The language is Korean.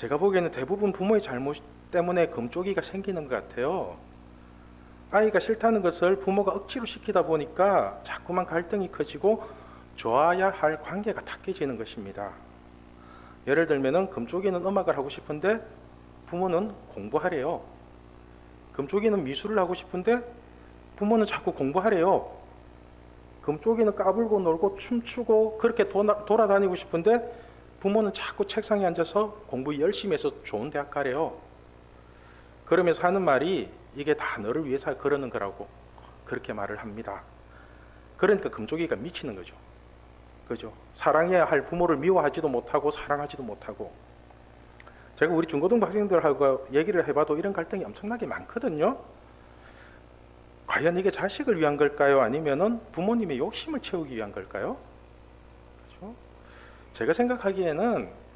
제가 보기에는 대부분 부모의 잘못 때문에 금쪽이가 생기는 것 같아요. 아이가 싫다는 것을 부모가 억지로 시키다 보니까 자꾸만 갈등이 커지고 좋아야 할 관계가 탁해지는 것입니다. 예를 들면은 금쪽이는 음악을 하고 싶은데 부모는 공부하래요. 금쪽이는 미술을 하고 싶은데 부모는 자꾸 공부하래요. 금쪽이는 까불고 놀고 춤추고 그렇게 도나- 돌아다니고 싶은데 부모는 자꾸 책상에 앉아서 공부 열심히 해서 좋은 대학 가래요. 그러면서 하는 말이 이게 다 너를 위해서 그러는 거라고 그렇게 말을 합니다. 그러니까 금쪽이가 미치는 거죠. 그죠? 사랑해야 할 부모를 미워하지도 못하고 사랑하지도 못하고 제가 우리 중고등부 학생들하고 얘기를 해봐도 이런 갈등이 엄청나게 많거든요. 과연 이게 자식을 위한 걸까요? 아니면은 부모님의 욕심을 채우기 위한 걸까요? 제가 생각하기에는